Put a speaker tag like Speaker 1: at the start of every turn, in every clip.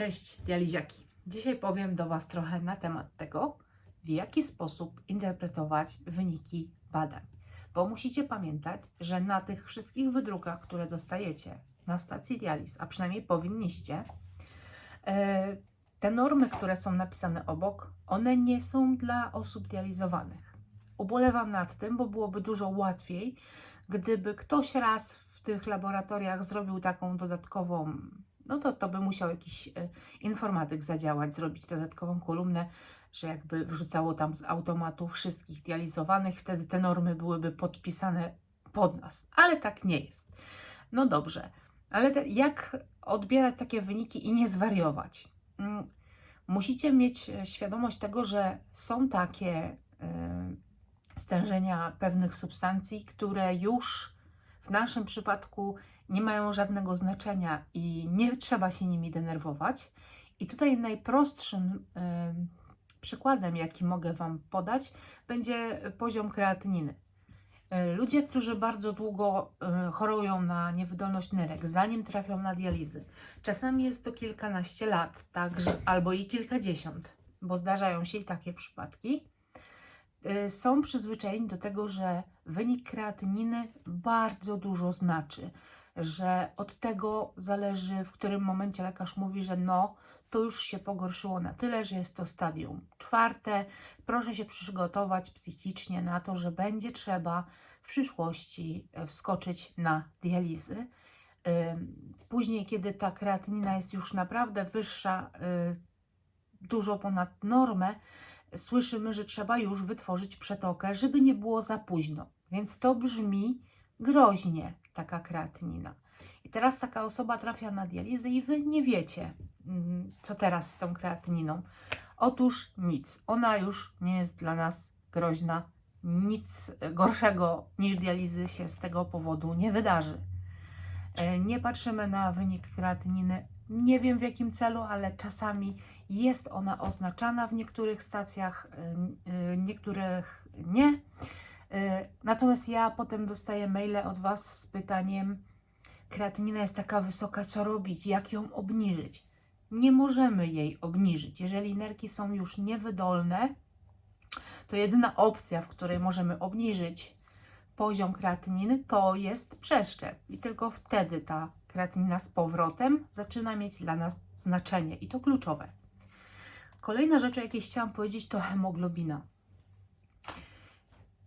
Speaker 1: Cześć dializiaki. Dzisiaj powiem do Was trochę na temat tego, w jaki sposób interpretować wyniki badań. Bo musicie pamiętać, że na tych wszystkich wydrukach, które dostajecie na stacji dializ, a przynajmniej powinniście, e, te normy, które są napisane obok, one nie są dla osób dializowanych. Ubolewam nad tym, bo byłoby dużo łatwiej, gdyby ktoś raz w tych laboratoriach zrobił taką dodatkową, no to, to by musiał jakiś e, informatyk zadziałać, zrobić dodatkową kolumnę, że jakby wrzucało tam z automatu wszystkich dializowanych, wtedy te normy byłyby podpisane pod nas, ale tak nie jest. No dobrze, ale te, jak odbierać takie wyniki i nie zwariować? Mm, Musicie mieć e, świadomość tego, że są takie e, stężenia pewnych substancji, które już w naszym przypadku nie mają żadnego znaczenia i nie trzeba się nimi denerwować. I tutaj najprostszym e, przykładem, jaki mogę Wam podać, będzie poziom kreatyniny. E, Ludzie, którzy bardzo długo e, chorują na niewydolność nerek, zanim trafią na dializy, czasami jest to kilkanaście lat, tak, że- albo i kilkadziesiąt, bo zdarzają się i takie przypadki, e, są przyzwyczajeni do tego, że wynik kreatyniny bardzo dużo znaczy, że od tego zależy, w którym momencie lekarz mówi, że no, to już się pogorszyło na tyle, że jest to stadium czwarte. Proszę się przygotować psychicznie na to, że będzie trzeba w przyszłości e, wskoczyć na dializy. Później, kiedy ta kreatynina jest już naprawdę wyższa, y, dużo ponad normę, słyszymy, że trzeba już wytworzyć przetokę, żeby nie było za późno. Więc to brzmi groźnie, taka kreatynina. I teraz taka osoba trafia na dializę i wy nie wiecie, mm, co teraz z tą kreatyniną. Otóż nic. Ona już nie jest dla nas groźna. Nic gorszego niż dializy się z tego powodu nie wydarzy. E, Nie patrzymy na wynik kreatyniny. Nie wiem w jakim celu, ale czasami jest ona oznaczana w niektórych stacjach, y, niektórych nie. Y, Natomiast ja potem dostaję maile od Was z pytaniem: kreatynina jest taka wysoka, co robić, jak ją obniżyć? Nie możemy jej obniżyć. Jeżeli nerki są już niewydolne, to jedyna opcja, w której możemy obniżyć poziom kreatyniny, to jest przeszczep. I tylko wtedy ta kreatynina z powrotem zaczyna mieć dla nas znaczenie i to kluczowe. Kolejna rzecz, o jakiej chciałam powiedzieć, to hemoglobina.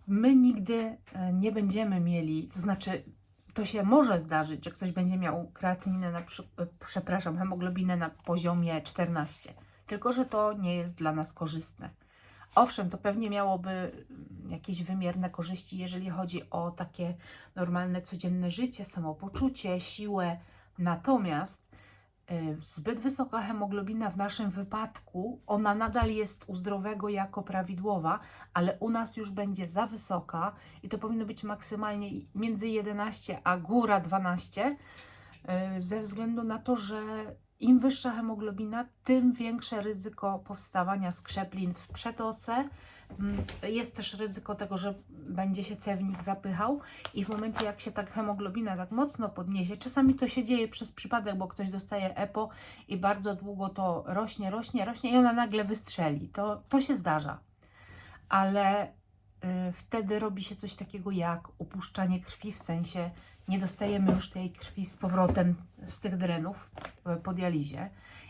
Speaker 1: My nigdy e, nie będziemy mieli, to znaczy, to się może zdarzyć, że ktoś będzie miał kreatyninę, na, e, przepraszam, hemoglobinę na poziomie 14, tylko że to nie jest dla nas korzystne. Owszem, to pewnie miałoby mm, jakieś wymierne korzyści, jeżeli chodzi o takie normalne, codzienne życie, samopoczucie, siłę. Natomiast zbyt wysoka hemoglobina w naszym wypadku, ona nadal jest u zdrowego jako prawidłowa, ale u nas już będzie za wysoka i to powinno być maksymalnie między 11 a góra 12, y, ze względu na to, że im wyższa hemoglobina, tym większe ryzyko powstawania skrzeplin w przetoce. Mm, Jest też ryzyko tego, że będzie się cewnik zapychał i w momencie jak się tak hemoglobina tak mocno podniesie, czasami to się dzieje przez przypadek, bo ktoś dostaje EPO i bardzo długo to rośnie, rośnie, rośnie i ona nagle wystrzeli. To, to się zdarza. Ale y, wtedy robi się coś takiego jak upuszczanie krwi, w sensie nie dostajemy już tej krwi z powrotem z tych drenów y, po dializie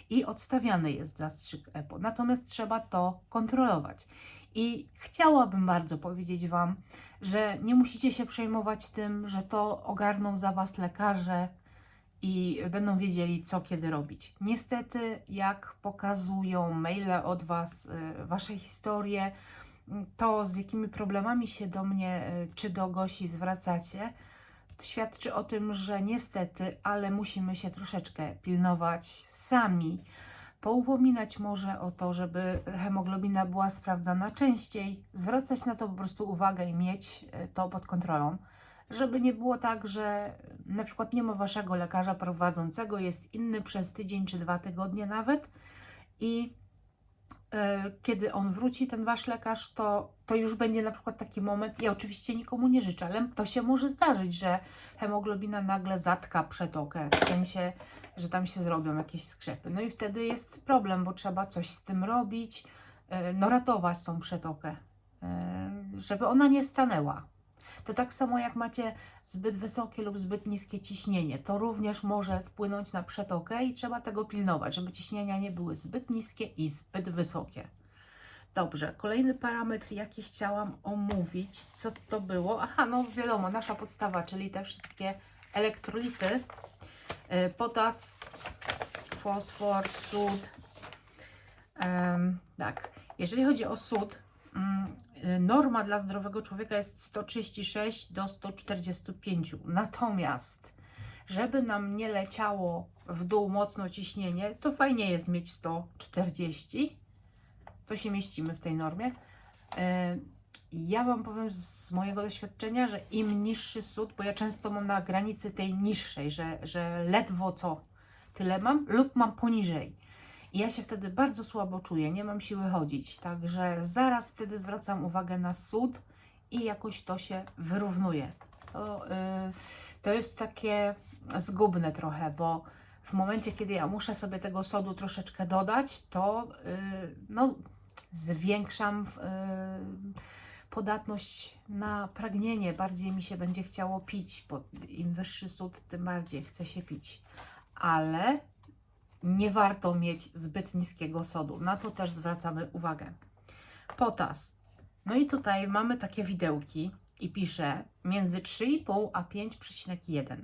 Speaker 1: i odstawiany jest zastrzyk EPO. Natomiast trzeba to kontrolować. I chciałabym bardzo powiedzieć Wam, że nie musicie się przejmować tym, że to ogarną za Was lekarze i będą wiedzieli, co kiedy robić. Niestety, jak pokazują maile od Was, y, Wasze historie, to z jakimi problemami się do mnie y, czy do Gosi zwracacie, świadczy o tym, że niestety, ale musimy się troszeczkę pilnować sami. Poupominać może o to, żeby hemoglobina była sprawdzana częściej, zwracać na to po prostu uwagę i mieć e, to pod kontrolą, żeby nie było tak, że na przykład nie ma waszego lekarza prowadzącego, jest inny przez tydzień czy dwa tygodnie nawet i kiedy on wróci, ten wasz lekarz, to, to już będzie na przykład taki moment. Ja oczywiście nikomu nie życzę, ale to się może zdarzyć, że hemoglobina nagle zatka przetokę, w sensie, że tam się zrobią jakieś skrzepy. No i wtedy jest problem, bo trzeba coś z tym robić, e, no ratować tą przetokę, e, żeby ona nie stanęła. To tak samo jak macie zbyt wysokie lub zbyt niskie ciśnienie, to również może wpłynąć na przetokę i trzeba tego pilnować, żeby ciśnienia nie były zbyt niskie i zbyt wysokie. Dobrze, kolejny parametr, jaki chciałam omówić, co to było? Aha, no wiadomo, nasza podstawa, czyli te wszystkie elektrolity, e, potas, fosfor, sód. Em, tak, jeżeli chodzi o sód, mm, norma dla zdrowego człowieka jest 136 do 145. Natomiast, żeby nam nie leciało w dół mocno ciśnienie, to fajnie jest mieć 140. To się mieścimy w tej normie. E, Ja Wam powiem z mojego doświadczenia, że im niższy sód, bo ja często mam na granicy tej niższej, że, że ledwo co tyle mam, lub mam poniżej. Ja się wtedy bardzo słabo czuję, nie mam siły chodzić. Także zaraz wtedy zwracam uwagę na sód i jakoś to się wyrównuje. To, y, to jest takie zgubne trochę, bo w momencie, kiedy ja muszę sobie tego sodu troszeczkę dodać, to y, no, zwiększam y, podatność na pragnienie. Bardziej mi się będzie chciało pić, bo im wyższy sód, tym bardziej chce się pić. Ale nie warto mieć zbyt niskiego sodu. Na to też zwracamy uwagę. Potas. No i tutaj mamy takie widełki i pisze między 3,5 a 5,1.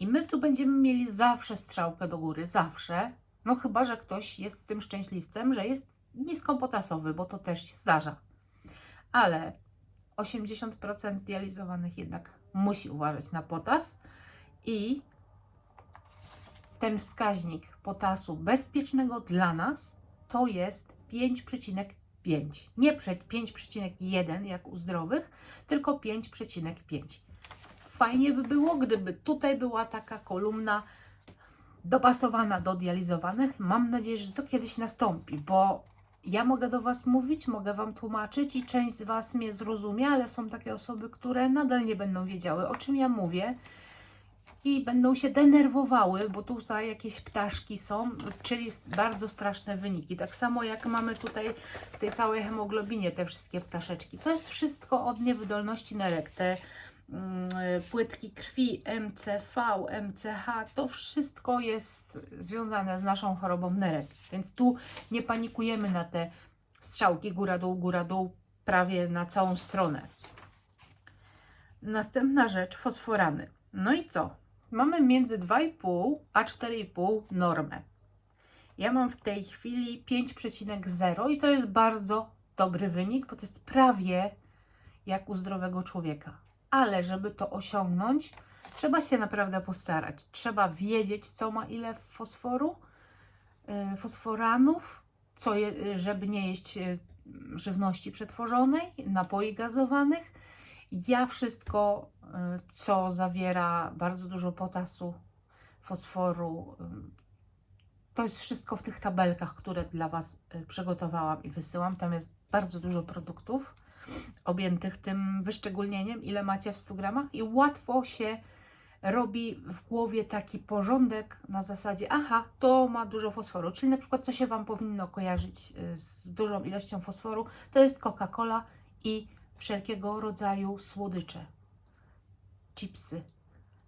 Speaker 1: I my tu będziemy mieli zawsze strzałkę do góry, zawsze. No chyba, że ktoś jest tym szczęśliwcem, że jest niskopotasowy, bo to też się zdarza. Ale 80% dializowanych jednak musi uważać na potas i ten wskaźnik potasu bezpiecznego dla nas to jest 5,5. Nie przed 5,1 jak u zdrowych, tylko 5,5. Fajnie by było, gdyby tutaj była taka kolumna dopasowana do dializowanych. Mam nadzieję, że to kiedyś nastąpi, bo ja mogę do Was mówić, mogę Wam tłumaczyć i część z Was mnie zrozumie, ale są takie osoby, które nadal nie będą wiedziały, o czym ja mówię i będą się denerwowały, bo tutaj jakieś ptaszki są, czyli bardzo straszne wyniki. Tak samo jak mamy tutaj w tej całej hemoglobinie te wszystkie ptaszeczki. To jest wszystko od niewydolności nerek. Te mm, płytki krwi, MCV, MCH, to wszystko jest związane z naszą chorobą nerek. Więc tu nie panikujemy na te strzałki góra-dół, góra-dół prawie na całą stronę. Następna rzecz, fosforany. No i co? Mamy między 2,5 a 4,5 normę. Ja mam w tej chwili 5,0 i to jest bardzo dobry wynik, bo to jest prawie jak u zdrowego człowieka. Ale żeby to osiągnąć, trzeba się naprawdę postarać. Trzeba wiedzieć, co ma ile fosforu, yy, fosforanów, co je, żeby nie jeść yy, żywności przetworzonej, napoi gazowanych. Ja wszystko, y, co zawiera bardzo dużo potasu, fosforu, y, to jest wszystko w tych tabelkach, które dla Was y, przygotowałam i wysyłam. Tam jest bardzo dużo produktów objętych tym wyszczególnieniem, ile macie w 100 gramach i łatwo się robi w głowie taki porządek na zasadzie, aha, to ma dużo fosforu, czyli na przykład co się Wam powinno kojarzyć z dużą ilością fosforu, to jest Coca-Cola i wszelkiego rodzaju słodycze, chipsy,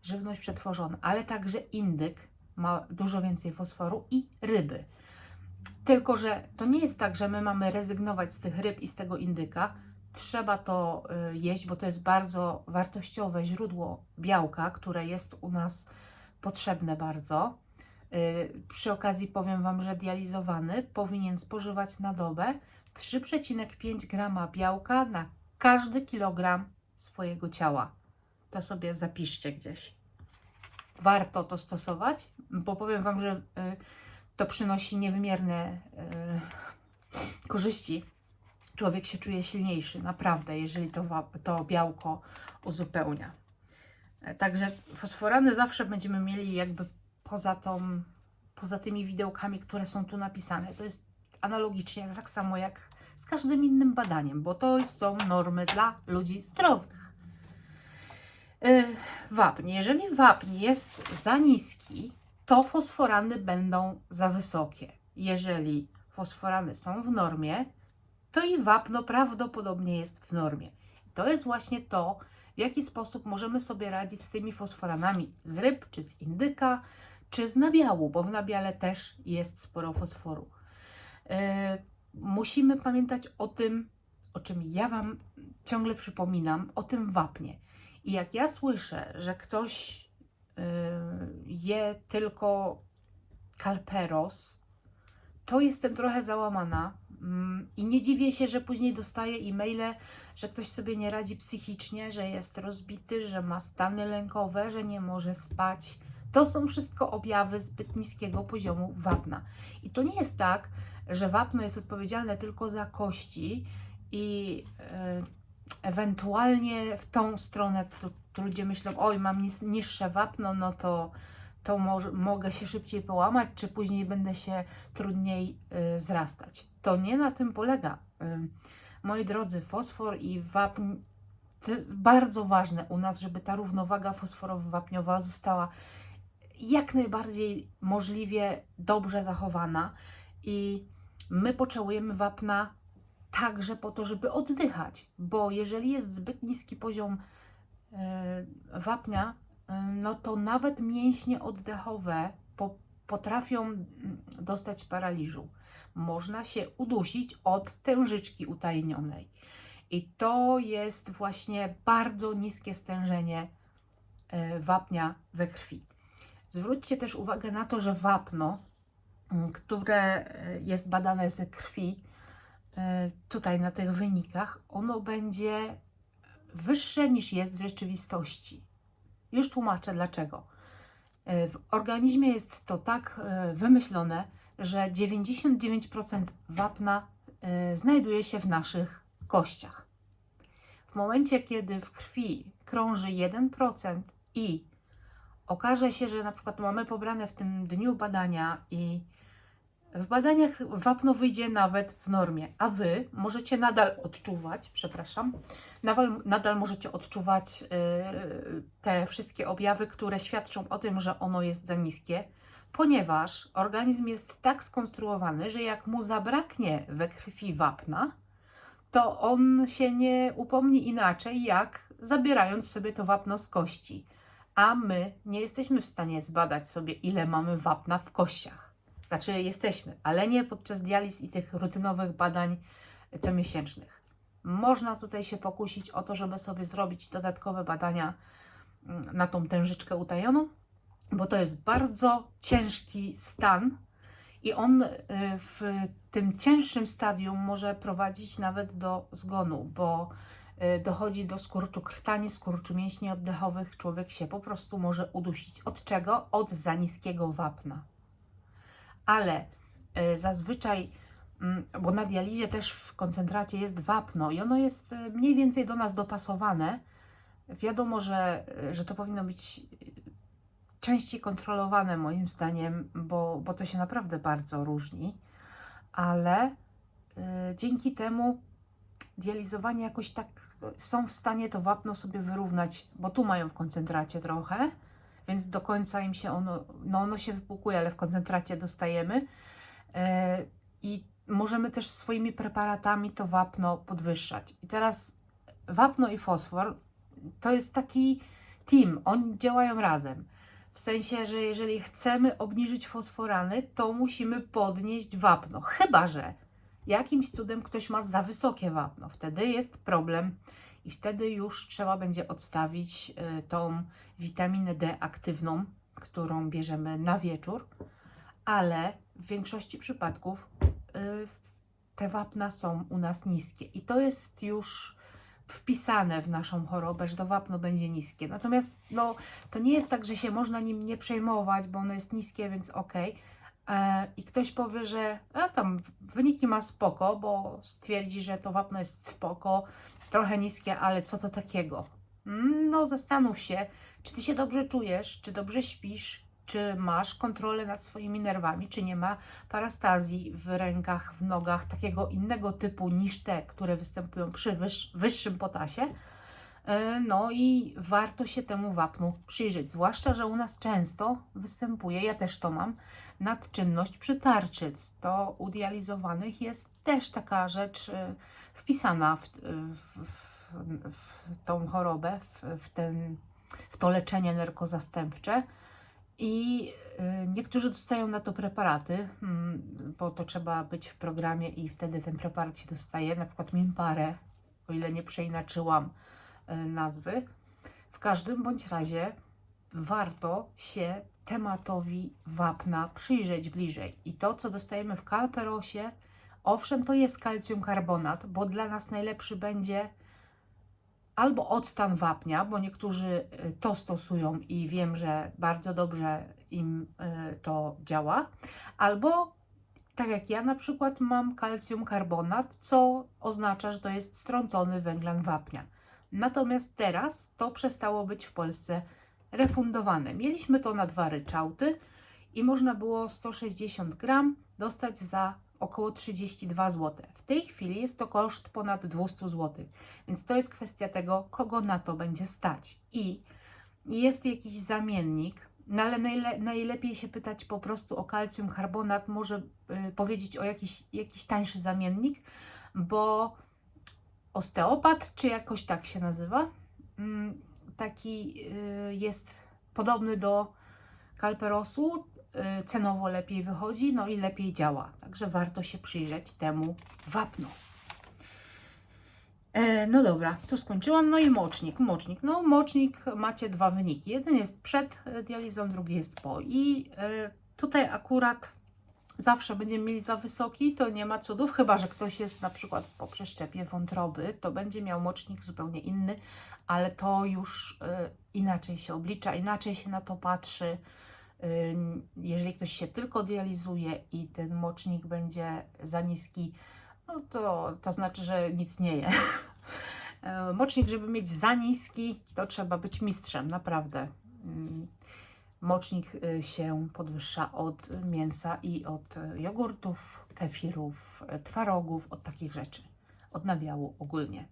Speaker 1: żywność przetworzona, ale także indyk ma dużo więcej fosforu i ryby. Tylko, że to nie jest tak, że my mamy rezygnować z tych ryb i z tego indyka. Trzeba to y, jeść, bo to jest bardzo wartościowe źródło białka, które jest u nas potrzebne bardzo. Y, Przy okazji powiem Wam, że dializowany powinien spożywać na dobę 3,5 grama białka na każdy kilogram swojego ciała. To sobie zapiszcie gdzieś. Warto to stosować, bo powiem Wam, że y, to przynosi niewymierne y, korzyści. Człowiek się czuje silniejszy, naprawdę, jeżeli to, to białko uzupełnia. E, Także fosforany zawsze będziemy mieli jakby poza tą, poza tymi widełkami, które są tu napisane. To jest analogicznie, tak samo jak z każdym innym badaniem, bo to są normy dla ludzi zdrowych. Yy, Wapń. Jeżeli wapń jest za niski, to fosforany będą za wysokie. Jeżeli fosforany są w normie, to i wapno prawdopodobnie jest w normie. To jest właśnie to, w jaki sposób możemy sobie radzić z tymi fosforanami z ryb, czy z indyka, czy z nabiału, bo w nabiale też jest sporo fosforu. Musimy pamiętać o tym, o czym ja Wam ciągle przypominam, o tym wapnie. I jak ja słyszę, że ktoś yy, je tylko kalperos, to jestem trochę załamana mm, i nie dziwię się, że później dostaję e-maile, że ktoś sobie nie radzi psychicznie, że jest rozbity, że ma stany lękowe, że nie może spać. To są wszystko objawy zbyt niskiego poziomu wapna. I to nie jest tak, że wapno jest odpowiedzialne tylko za kości i e, ewentualnie w tą stronę to, to ludzie myślą, oj, mam niższe wapno, no to, to może, mogę się szybciej połamać, czy później będę się trudniej y, zrastać. To nie na tym polega. Y, moi drodzy, fosfor i wapń to jest bardzo ważne u nas, żeby ta równowaga fosforowo-wapniowa została jak najbardziej możliwie dobrze zachowana i my potrzebujemy wapna także po to, żeby oddychać, bo jeżeli jest zbyt niski poziom e, wapnia, e, no to nawet mięśnie oddechowe po, potrafią mm, dostać paraliżu. Można się udusić od tężyczki utajnionej. I to jest właśnie bardzo niskie stężenie e, wapnia we krwi. Zwróćcie też uwagę na to, że wapno, które jest badane ze krwi, e, tutaj na tych wynikach, ono będzie wyższe niż jest w rzeczywistości. Już tłumaczę dlaczego. E, W organizmie jest to tak e, wymyślone, że 99% wapna e, znajduje się w naszych kościach. W momencie, kiedy w krwi krąży 1% i okaże się, że na przykład mamy pobrane w tym dniu badania i w badaniach wapno wyjdzie nawet w normie, a Wy możecie nadal odczuwać, przepraszam, nadal, nadal możecie odczuwać yy, te wszystkie objawy, które świadczą o tym, że ono jest za niskie, ponieważ organizm jest tak skonstruowany, że jak mu zabraknie we krwi wapna, to on się nie upomni inaczej, jak zabierając sobie to wapno z kości. A my nie jesteśmy w stanie zbadać sobie, ile mamy wapna w kościach. Znaczy, jesteśmy, ale nie podczas dializ i tych rutynowych badań comiesięcznych. Można tutaj się pokusić o to, żeby sobie zrobić dodatkowe badania mm, na tą tężyczkę utajoną, bo to jest bardzo ciężki stan i on y, w tym cięższym stadium może prowadzić nawet do zgonu, bo y, dochodzi do skurczu krtani, skurczu mięśni oddechowych. Człowiek się po prostu może udusić. Od czego? Od za niskiego wapna. Ale y, zazwyczaj, mm, bo na dializie też w koncentracie jest wapno i ono jest y, mniej więcej do nas dopasowane. Wiadomo, że, y, że to powinno być częściej kontrolowane moim zdaniem, bo, bo to się naprawdę bardzo różni, ale dzięki temu dializowanie jakoś tak są w stanie to wapno sobie wyrównać, bo tu mają w koncentracie trochę, więc do końca im się ono, no ono się wypłukuje, ale w koncentracie dostajemy e, i możemy też swoimi preparatami to wapno podwyższać. I teraz wapno i fosfor to jest taki team, oni działają razem. W sensie, że jeżeli chcemy obniżyć fosforany, to musimy podnieść wapno. Chyba, że jakimś cudem ktoś ma za wysokie wapno. Wtedy jest problem i wtedy już trzeba będzie odstawić y, tą witaminę D aktywną, którą bierzemy na wieczór, ale w większości przypadków y, te wapna są u nas niskie i to jest już wpisane w naszą chorobę, że to wapno będzie niskie. Natomiast no, to nie jest tak, że się można nim nie przejmować, bo ono jest niskie, więc ok. E, I ktoś powie, że a tam wyniki ma spoko, bo stwierdzi, że to wapno jest spoko, trochę niskie, ale co to takiego? Mm, No, zastanów się, czy ty się dobrze czujesz, czy dobrze śpisz, czy masz kontrolę nad swoimi nerwami, czy nie ma parastazji w rękach, w nogach, takiego innego typu niż te, które występują przy wyż, wyższym potasie. E, No i warto się temu wapnu przyjrzeć, zwłaszcza, że u nas często występuje, ja też to mam, nadczynność przytarczyc. To u dializowanych jest też taka rzecz e, wpisana w, w, w, w tą chorobę, w, w, ten, w to leczenie narkozastępcze. I y, niektórzy dostają na to preparaty, mm, bo to trzeba być w programie i wtedy ten preparat się dostaje, na przykład Mimparę, o ile nie przeinaczyłam nazwy. W każdym bądź razie warto się tematowi wapna przyjrzeć bliżej. I to, co dostajemy w kalperosie, owszem, to jest kalcium karbonat, bo dla nas najlepszy będzie albo octan wapnia, bo niektórzy y, to stosują i wiem, że bardzo dobrze im y, to działa, albo tak jak ja na przykład mam kalcium karbonat, co oznacza, że to jest strącony węglan wapnia. Natomiast teraz to przestało być w Polsce refundowane. Mieliśmy to na dwa ryczałty i można było 160 gram dostać za około 32 zł. W tej chwili jest to koszt ponad 200 zł, więc to jest kwestia tego, kogo na to będzie stać. I jest jakiś zamiennik, no ale najle najlepiej się pytać po prostu o kalcium karbonat, może y, powiedzieć o jakiś, jakiś tańszy zamiennik, bo osteopat, czy jakoś tak się nazywa, mm, taki y, jest podobny do kalperosu, y, cenowo lepiej wychodzi, no i lepiej działa. Także warto się przyjrzeć temu wapnu. E, no dobra, tu skończyłam. No i mocznik. Mocznik. No, mocznik macie dwa wyniki. Jeden jest przed dializą, drugi jest po. I e, tutaj akurat zawsze będziemy mieli za wysoki, to nie ma cudów, chyba że ktoś jest na przykład po przeszczepie wątroby, to będzie miał mocznik zupełnie inny, ale to już e, inaczej się oblicza, inaczej się na to patrzy. E, Jeżeli ktoś się tylko dializuje i ten mocznik będzie za niski, no to, to znaczy, że nic nie je. E, Mocznik, żeby mieć za niski, to trzeba być mistrzem, naprawdę. Mocznik y, się podwyższa od mięsa i od y, jogurtów, kefirów, y, twarogów, od takich rzeczy, od nabiału ogólnie.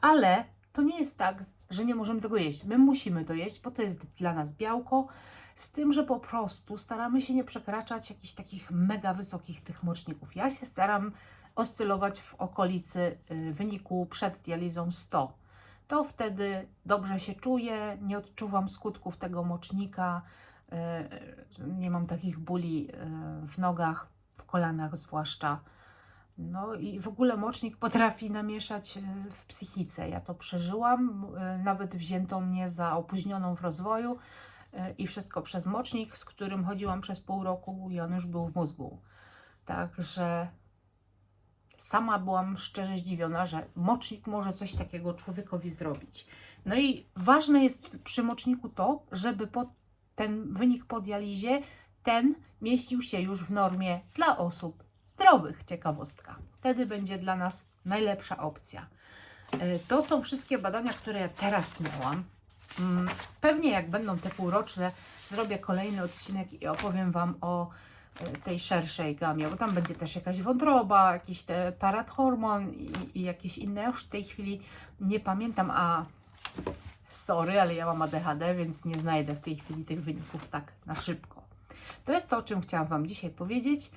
Speaker 1: Ale to nie jest tak, że nie możemy tego jeść. My musimy to jeść, bo to jest dla nas białko, z tym, że po prostu staramy się nie przekraczać jakichś takich mega wysokich tych moczników. Ja się staram oscylować w okolicy wyniku przed dializą 100. To wtedy dobrze się czuję, nie odczuwam skutków tego mocznika, y, nie mam takich bóli y, w nogach, w kolanach zwłaszcza. No i w ogóle mocznik potrafi namieszać y, w psychice. Ja to przeżyłam, nawet wzięto mnie za opóźnioną w rozwoju i wszystko przez mocznik, z którym chodziłam przez pół roku i on już był w mózgu. Także sama byłam szczerze zdziwiona, że mocznik może coś takiego człowiekowi zrobić. No i ważne jest przy moczniku to, żeby po ten wynik po dializie, ten mieścił się już w normie dla osób zdrowych. Ciekawostka. Wtedy będzie dla nas najlepsza opcja. E, To są wszystkie badania, które ja teraz miałam. Mm, Pewnie jak będą te półroczne, zrobię kolejny odcinek i opowiem Wam o tej szerszej gamie, bo tam będzie też jakaś wątroba, jakiś te parathormon i, i jakieś inne. Już w tej chwili nie pamiętam, a sorry, ale ja mam ADHD, więc nie znajdę w tej chwili tych wyników tak na szybko. To jest to, o czym chciałam Wam dzisiaj powiedzieć.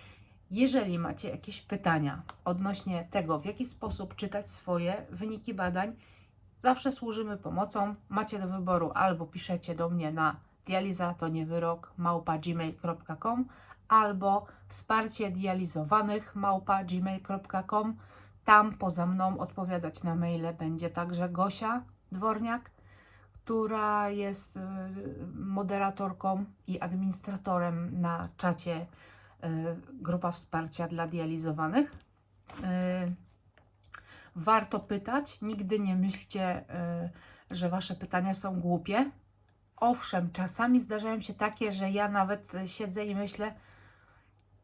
Speaker 1: Jeżeli macie jakieś pytania odnośnie tego, w jaki sposób czytać swoje wyniki badań, zawsze służymy pomocą. Macie do wyboru albo piszecie do mnie na dializa to nie wyrok małpa gmail.com albo wsparcie dializowanych małpa gmail.com. Tam poza mną odpowiadać na maile będzie także Gosia Dworniak, która jest y, moderatorką i administratorem na czacie y, Grupa Wsparcia dla Dializowanych. Y, Warto pytać, nigdy nie myślcie, że Wasze pytania są głupie. Owszem, czasami zdarzają się takie, że ja nawet siedzę i myślę,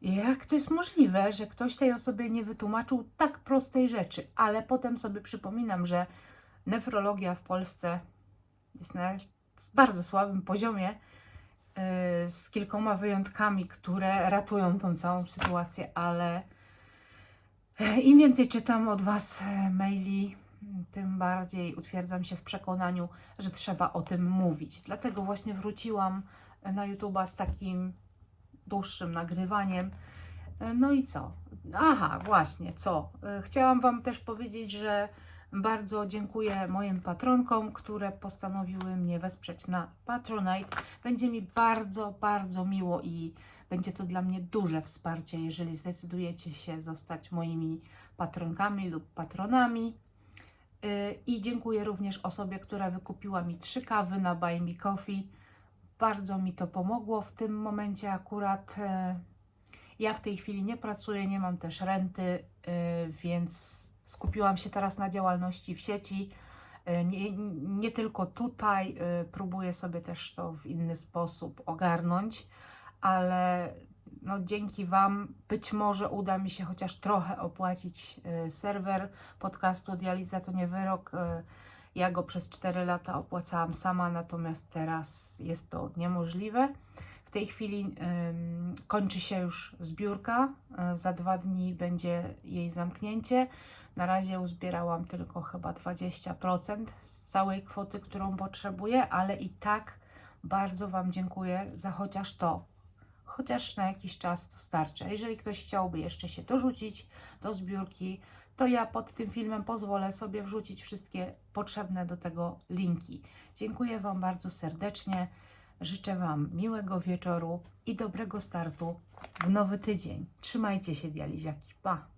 Speaker 1: jak to jest możliwe, że ktoś tej osobie nie wytłumaczył tak prostej rzeczy, ale potem sobie przypominam, że nefrologia w Polsce jest na bardzo słabym poziomie y, z kilkoma wyjątkami, które ratują tą całą sytuację, ale e, im więcej czytam od Was e, maili, tym bardziej utwierdzam się w przekonaniu, że trzeba o tym mówić. Dlatego właśnie wróciłam na YouTube'a z takim dłuższym nagrywaniem. E, No i co? Aha, właśnie, co? E, Chciałam Wam też powiedzieć, że bardzo dziękuję moim patronkom, które postanowiły mnie wesprzeć na Patronite. Będzie mi bardzo, bardzo miło i będzie to dla mnie duże wsparcie, jeżeli zdecydujecie się zostać moimi patronkami lub patronami. Y, I dziękuję również osobie, która wykupiła mi trzy kawy na Buy Me Coffee. Bardzo mi to pomogło w tym momencie akurat. e, Ja w tej chwili nie pracuję, nie mam też renty, y, więc skupiłam się teraz na działalności w sieci. Y, Nie, nie tylko tutaj, próbuję sobie też to w inny sposób ogarnąć, ale no, dzięki Wam być może uda mi się chociaż trochę opłacić serwer podcastu Dializa to nie wyrok. Ja go przez 4 lata opłacałam sama, natomiast teraz jest to niemożliwe. W tej chwili kończy się już zbiórka. y, Za dwa dni będzie jej zamknięcie. Na razie uzbierałam tylko chyba 20% z całej kwoty, którą potrzebuję, ale i tak bardzo Wam dziękuję za chociaż to. Chociaż na jakiś czas to starczy. Jeżeli ktoś chciałby jeszcze się dorzucić do zbiórki, to ja pod tym filmem pozwolę sobie wrzucić wszystkie potrzebne do tego linki. Dziękuję Wam bardzo serdecznie. Życzę Wam miłego wieczoru i dobrego startu w nowy tydzień. Trzymajcie się, dializiaki. Pa!